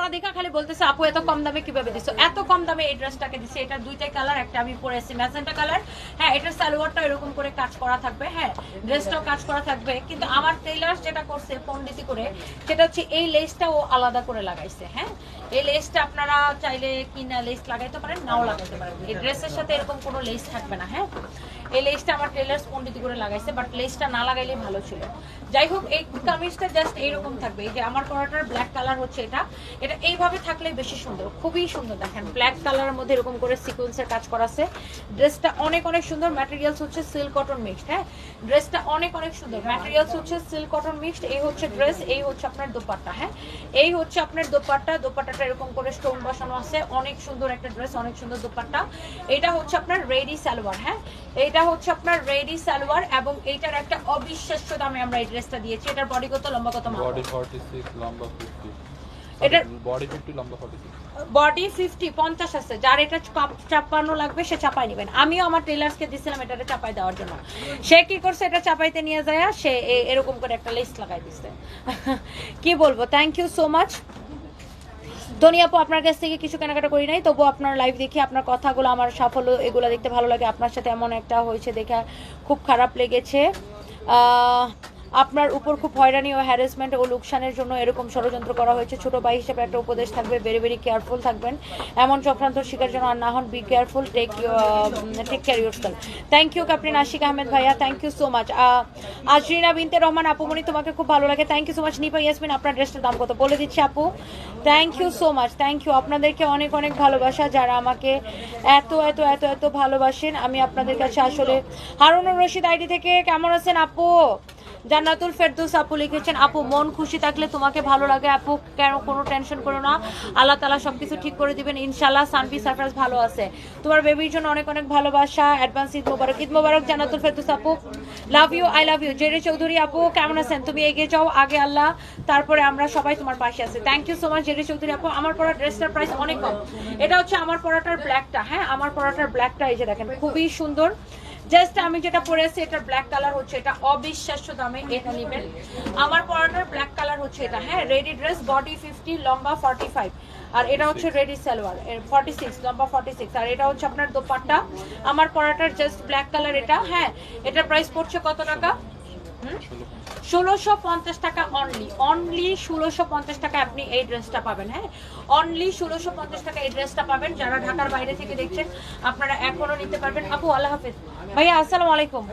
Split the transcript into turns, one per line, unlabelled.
পরা দেখা খালি বলতেছে, আপু, এত কম দামে কীভাবে দিছো? এত কম দামে এই ড্রেসটাকে দিছে। এটা দুইটাই কালার একটা আমি পরেছি ম্যাজেন্টা কালার হ্যাঁ এটার সালোয়ারটা এরকম করে কাজ করা থাকবে। হ্যাঁ ড্রেসটাও কাজ করা থাকবে। কিন্তু আমার টেইলার যেটা করছে পন্ডিতি করে, সেটা হচ্ছে এই লেসটা ও আলাদা করে লাগাইছে। হ্যাঁ এই লেসটা আপনারা চাইলে কিনা লেস লাগাইতে পারেন, নাও লাগাইতে পারেন। এই ড্রেসের সাথে এরকম কোনো লেস থাকবে না। হ্যাঁ এই লেসটা আমার টেলার্স পন্ডিতি করে লাগাইছে বাট লেসটা না লাগাইলে ভালো ছিল। যাই হোক, এই কামিজটা জাস্ট এইরকম থাকবে। এই যে আমার পরাটার ব্ল্যাক কালার হচ্ছে এটা এটা এইভাবে থাকলে বেশি সুন্দর, খুবই সুন্দর দেখেন। ব্ল্যাক কালারের মধ্যে এরকম করে সিকোয়েন্সের কাজ করা আছে ড্রেসটা অনেক অনেক সুন্দর ম্যাটেরিয়ালস হচ্ছে সিল্ক কটন মিক্সড হ্যাঁ? ড্রেসটা অনেক অনেক সুন্দর ম্যাটেরিয়ালস হচ্ছে সিল্ক কটন মিক্সড এই হচ্ছে ড্রেস এই হচ্ছে আপনার দোপাট্টা হ্যাঁ? এই হচ্ছে আপনার দোপাট্টা, দোপাট্টাটা এরকম করে স্টোন বসানো আছে। অনেক সুন্দর একটা ড্রেস অনেক সুন্দর দোপাট্টা। এটা হচ্ছে আপনার রেডি সালোয়ার হ্যাঁ? এইটা হচ্ছে আপনার রেডি সালোয়ার এবং এইটার একটা অবিশ্বাস্য দামে আমরা এই ড্রেসটা দিয়েছি। এটার বডি কত লম্বা কত মাপ?
বডি 46 লম্বা 50
এটার-
বডি 50 লম্বা 46
বডি ফিফটি পঞ্চাশ আছে। যার এটা চাপ- চাপানো লাগবে সে চাপাই নেবেন। আমিও আমার টেলার্সকে দিছিলাম এটা চাপাই দেওয়ার জন্য। সে কি করছে এটা চাপাইতে নিয়ে যায় সে এরকম করে একটা লিস্ট লাগাই দিচ্ছে কি বলব? থ্যাংক ইউ সো মাচ ধনী আপু, আপনার কাছ থেকে কিছু কেনাকাটা করি নাই তবু আপনার লাইভ দেখে আপনার কথাগুলো, আমার সাফল্য, এগুলো দেখতে ভালো লাগে। আপনার সাথে এমন একটা হয়েছে দেখে খুব খারাপ লেগেছে। আপনার উপর খুব হয়রানি ও হ্যারাসমেন্ট ও লোকসানের জন্য এরকম ষড়যন্ত্র করা হয়েছে। ছোট ভাই হিসেবে একটা উপদেশ থাকবে ভেরি ভেরি কেয়ারফুল থাকবেন। এমন চক্রান্তর শিকার যেন আর না হন be careful take take care yourself thank you captain Ashiq Ahmed ভাইয়া thank you so much Azrina Binte Rahman আপুমনি তোমাকে খুব ভালো লাগে। Thank you so much Nipa Yasmin, আপনার ড্রেসটার দাম কত? বলে দিচ্ছি আপু। Thank you so much thank you আপনাদেরকে অনেক অনেক ভালোবাসা, যারা আমাকে এত এত এত এত ভালোবাসেন। আমি আপনাদের কাছে আসলে হারুনুর রশিদ আইডি থেকে কেমন আছেন আপু? জান্নাতুল ফেরদৌস আপু লিখেছেন, আপু, মন খুশি থাকলে তোমাকে ভালো লাগে। আপু, কেন কোনো টেনশন করো না। আল্লাহ তালা সবকিছু ঠিক করে দিবেন। ইনশাল্লাহ সানভি সারফরাজ ভালো আছে। তোমার বেবির জন্য অনেক অনেক ভালোবাসা। অ্যাডভান্স ঈদ মোবারক। ঈদ মোবারক, জান্নাতুল ফেরদৌস আপু। Love you I love you জেরে চৌধুরী আপু, কেমন আছেন? তুমি এগিয়ে যাও। আগে আল্লাহ, তারপরে আমরা সবাই তোমার পাশে আছি। থ্যাংক ইউ সো মাচ জেরে চৌধুরী আপু। আমার পরা ড্রেসটার প্রাইস অনেক কম। এটা হচ্ছে আমার পরাটার ব্ল্যাকটা হ্যাঁ আমার পরাটার ব্ল্যাকটা এই যে দেখেন, খুবই সুন্দর। জাস্ট আমি যেটা পরে আছি এটা ব্ল্যাক কালার হচ্ছে এটা অবিশ্বাস্য দামে এটা নেবেন। আমার পরানোর ব্ল্যাক কালার হচ্ছে এটা। হ্যাঁ রেডি ড্রেস বডি ফিফটি লম্বা ফর্টি ফাইভ আর এটা হচ্ছে রেডি সালোয়ার ফর্টি সিক্স লম্বা ফর্টি সিক্স আর এটা হচ্ছে আপনার দোপাট্টা। আমার পরাটার জাস্ট ব্ল্যাক কালার এটা। হ্যাঁ এটার প্রাইস পড়ছে কত টাকা? ষোলোশো পঞ্চাশ টাকা অনলি অনলি ষোলোশো পঞ্চাশ টাকা আপনি এই ড্রেসটা পাবেন হ্যাঁ? অনলি ষোলোশো পঞ্চাশ টাকা এই ড্রেসটা পাবেন। যারা ঢাকার বাইরে থেকে দেখছেন, আপনারা এখনও নিতে পারবেন। আপু, আল্লাহ হাফিজ। ভাইয়া, আসসালামু আলাইকুম।